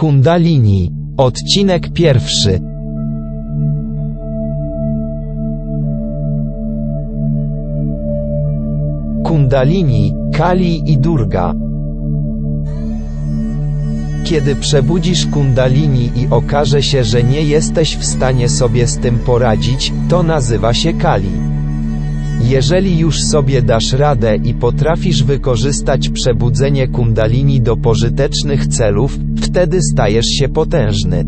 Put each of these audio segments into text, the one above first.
Kundalini. Odcinek pierwszy. Kundalini, Kali i Durga. Kiedy przebudzisz Kundalini i okaże się, że nie jesteś w stanie sobie z tym poradzić, to nazywa się Kali. Jeżeli już sobie dasz radę i potrafisz wykorzystać przebudzenie Kundalini do pożytecznych celów, wtedy stajesz się potężny.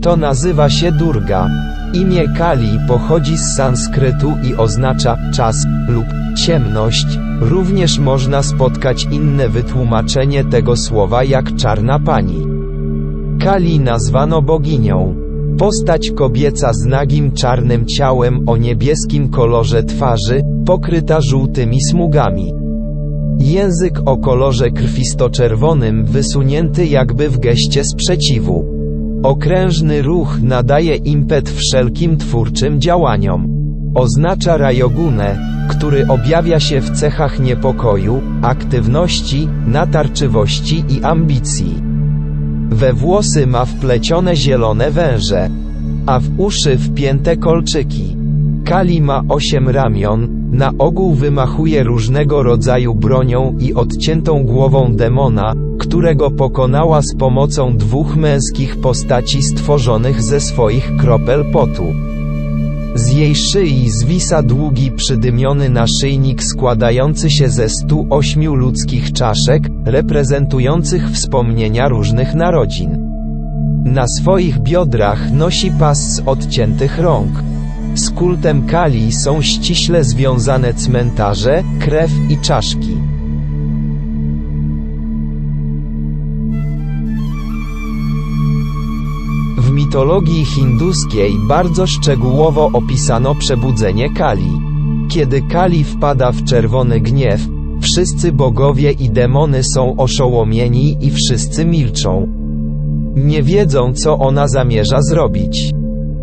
To nazywa się Durga. Imię Kali pochodzi z sanskrytu i oznacza czas lub ciemność. Również można spotkać inne wytłumaczenie tego słowa jak czarna pani. Kali nazwano boginią. Postać kobieca z nagim czarnym ciałem o niebieskim kolorze twarzy, pokryta żółtymi smugami. Język o kolorze krwisto-czerwonym wysunięty jakby w geście sprzeciwu. Okrężny ruch nadaje impet wszelkim twórczym działaniom. Oznacza rajogunę, który objawia się w cechach niepokoju, aktywności, natarczywości i ambicji. We włosy ma wplecione zielone węże, a w uszy wpięte kolczyki. Kali ma osiem ramion, na ogół wymachuje różnego rodzaju bronią i odciętą głową demona, którego pokonała z pomocą dwóch męskich postaci stworzonych ze swoich kropel potu. Z jej szyi zwisa długi przydymiony naszyjnik składający się ze 108 ludzkich czaszek, reprezentujących wspomnienia różnych narodzin. Na swoich biodrach nosi pas z odciętych rąk. Z kultem Kali są ściśle związane cmentarze, krew i czaszki. Mitologii hinduskiej bardzo szczegółowo opisano przebudzenie Kali. Kiedy Kali wpada w czerwony gniew, wszyscy bogowie i demony są oszołomieni i wszyscy milczą. Nie wiedzą co ona zamierza zrobić.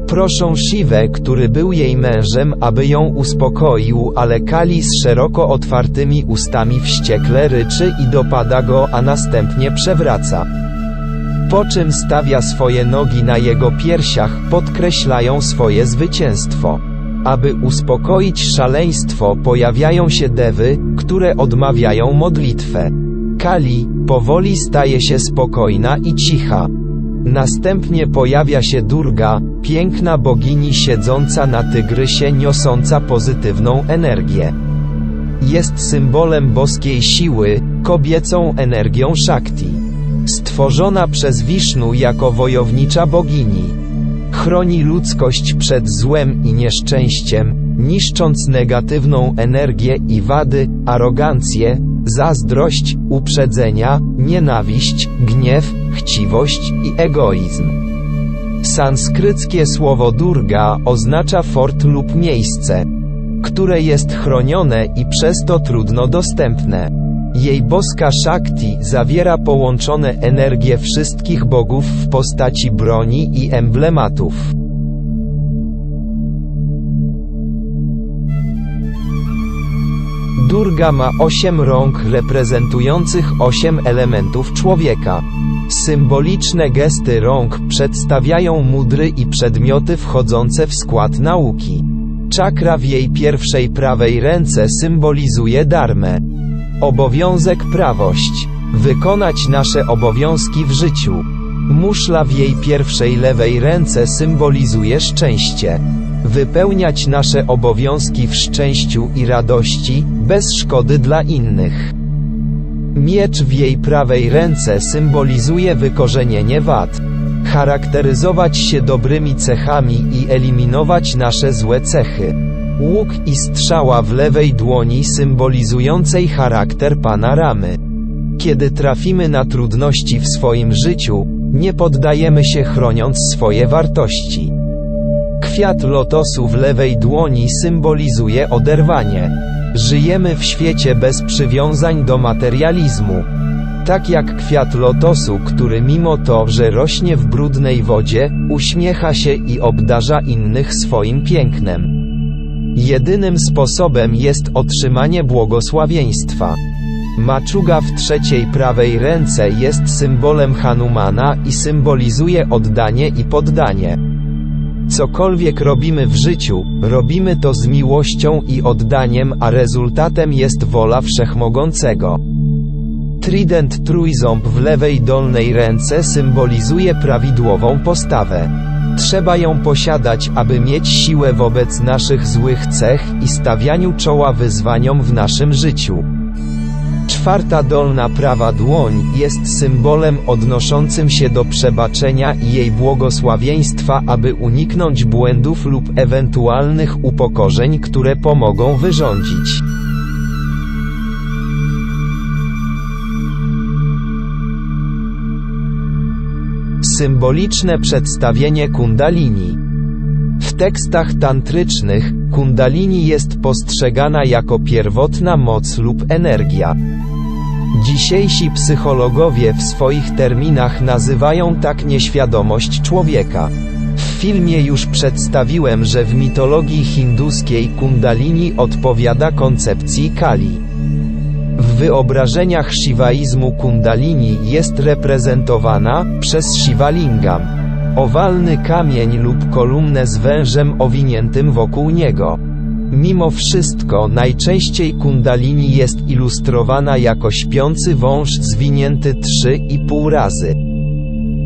Proszą Siwę, który był jej mężem, aby ją uspokoił, ale Kali z szeroko otwartymi ustami wściekle ryczy i dopada go, a następnie przewraca. Po czym stawia swoje nogi na jego piersiach, podkreślają swoje zwycięstwo. Aby uspokoić szaleństwo, pojawiają się dewy, które odmawiają modlitwę. Kali powoli staje się spokojna i cicha. Następnie pojawia się Durga, piękna bogini siedząca na tygrysie niosąca pozytywną energię. Jest symbolem boskiej siły, kobiecą energią Shakti. Stworzona przez Wisznu jako wojownicza bogini. Chroni ludzkość przed złem i nieszczęściem, niszcząc negatywną energię i wady, arogancję, zazdrość, uprzedzenia, nienawiść, gniew, chciwość i egoizm. Sanskryckie słowo Durga oznacza fort lub miejsce, które jest chronione i przez to trudno dostępne. Jej boska Shakti zawiera połączone energie wszystkich bogów w postaci broni i emblematów. Durga ma osiem rąk reprezentujących osiem elementów człowieka. Symboliczne gesty rąk przedstawiają mudry i przedmioty wchodzące w skład nauki. Czakra w jej pierwszej prawej ręce symbolizuje darmę. Obowiązek prawość. Wykonać nasze obowiązki w życiu. Muszla w jej pierwszej lewej ręce symbolizuje szczęście. Wypełniać nasze obowiązki w szczęściu i radości, bez szkody dla innych. Miecz w jej prawej ręce symbolizuje wykorzenienie wad. Charakteryzować się dobrymi cechami i eliminować nasze złe cechy. Łuk i strzała w lewej dłoni symbolizującej charakter pana Ramy. Kiedy trafimy na trudności w swoim życiu, nie poddajemy się chroniąc swoje wartości. Kwiat lotosu w lewej dłoni symbolizuje oderwanie. Żyjemy w świecie bez przywiązań do materializmu. Tak jak kwiat lotosu, który mimo to, że rośnie w brudnej wodzie, uśmiecha się i obdarza innych swoim pięknem. Jedynym sposobem jest otrzymanie błogosławieństwa. Maczuga w trzeciej prawej ręce jest symbolem Hanumana i symbolizuje oddanie i poddanie. Cokolwiek robimy w życiu, robimy to z miłością i oddaniem, a rezultatem jest wola Wszechmogącego. Trident trójząb w lewej dolnej ręce symbolizuje prawidłową postawę. Trzeba ją posiadać, aby mieć siłę wobec naszych złych cech i stawianiu czoła wyzwaniom w naszym życiu. Czwarta dolna prawa dłoń jest symbolem odnoszącym się do przebaczenia i jej błogosławieństwa, aby uniknąć błędów lub ewentualnych upokorzeń, które pomogą wyrządzić. Symboliczne przedstawienie kundalini. W tekstach tantrycznych, kundalini jest postrzegana jako pierwotna moc lub energia. Dzisiejsi psychologowie w swoich terminach nazywają tak nieświadomość człowieka. W filmie już przedstawiłem, że w mitologii hinduskiej kundalini odpowiada koncepcji Kali. Wyobrażeniach shivaizmu kundalini jest reprezentowana przez Shivalingam. Owalny kamień lub kolumnę z wężem owiniętym wokół niego. Mimo wszystko najczęściej kundalini jest ilustrowana jako śpiący wąż zwinięty 3,5 razy.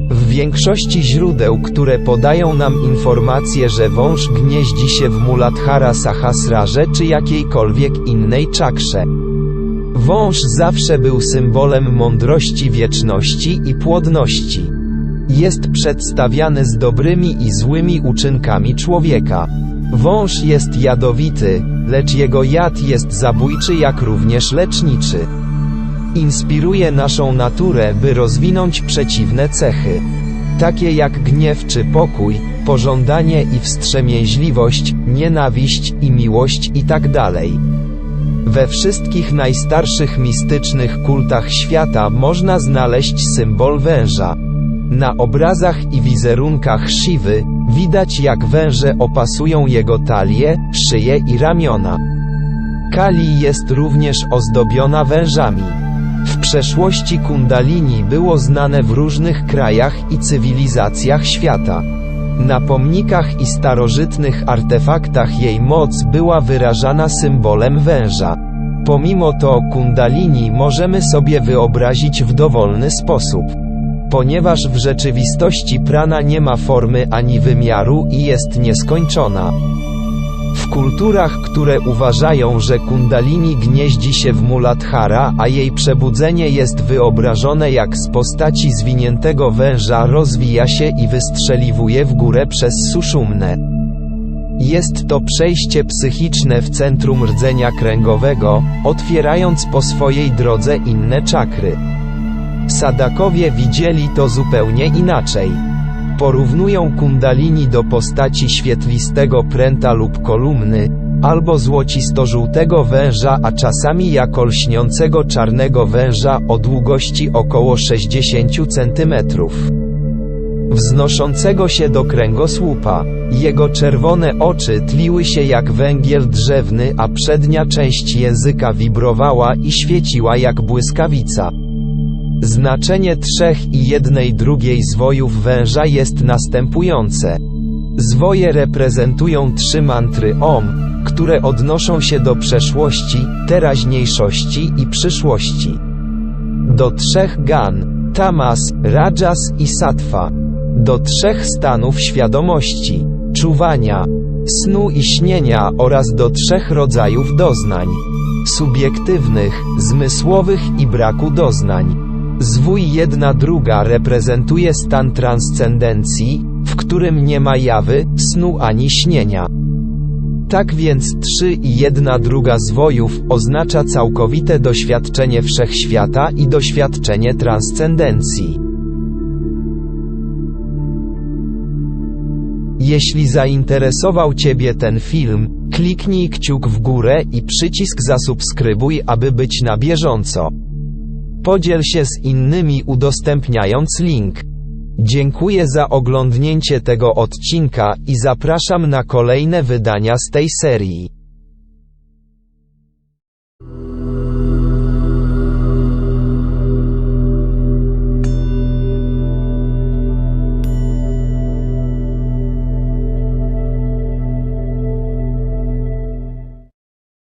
W większości źródeł, które podają nam informację, że wąż gnieździ się w Muladhara Sahasrarze czy jakiejkolwiek innej czakrze. Wąż zawsze był symbolem mądrości wieczności i płodności. Jest przedstawiany z dobrymi i złymi uczynkami człowieka. Wąż jest jadowity, lecz jego jad jest zabójczy jak również leczniczy. Inspiruje naszą naturę, by rozwinąć przeciwne cechy. Takie jak gniew czy pokój, pożądanie i wstrzemięźliwość, nienawiść i miłość itd. We wszystkich najstarszych mistycznych kultach świata można znaleźć symbol węża. Na obrazach i wizerunkach Shiwy, widać jak węże opasują jego talię, szyję i ramiona. Kali jest również ozdobiona wężami. W przeszłości kundalini było znane w różnych krajach i cywilizacjach świata. Na pomnikach i starożytnych artefaktach jej moc była wyrażana symbolem węża. Pomimo to kundalini możemy sobie wyobrazić w dowolny sposób. Ponieważ w rzeczywistości prana nie ma formy ani wymiaru i jest nieskończona. W kulturach, które uważają, że kundalini gnieździ się w Muladhara, a jej przebudzenie jest wyobrażone jak z postaci zwiniętego węża rozwija się i wystrzeliwuje w górę przez suszumne. Jest to przejście psychiczne w centrum rdzenia kręgowego, otwierając po swojej drodze inne czakry. Sadakowie widzieli to zupełnie inaczej. Porównują kundalini do postaci świetlistego pręta lub kolumny, albo złocisto-żółtego węża, a czasami jako lśniącego czarnego węża o długości około 60 cm. Wznoszącego się do kręgosłupa. Jego czerwone oczy tliły się jak węgiel drzewny, a przednia część języka wibrowała i świeciła jak błyskawica. Znaczenie trzech i jednej drugiej zwojów węża jest następujące. Zwoje reprezentują trzy mantry OM, które odnoszą się do przeszłości, teraźniejszości i przyszłości. Do trzech gan, tamas, rajas i sattva. Do trzech stanów świadomości, czuwania, snu i śnienia oraz do trzech rodzajów doznań. Subiektywnych, zmysłowych i braku doznań. Zwój jedna druga reprezentuje stan transcendencji, w którym nie ma jawy, snu ani śnienia. Tak więc trzy i jedna druga zwojów oznacza całkowite doświadczenie wszechświata i doświadczenie transcendencji. Jeśli zainteresował Ciebie ten film, kliknij kciuk w górę i przycisk zasubskrybuj, aby być na bieżąco. Podziel się z innymi udostępniając link. Dziękuję za oglądnięcie tego odcinka i zapraszam na kolejne wydania z tej serii.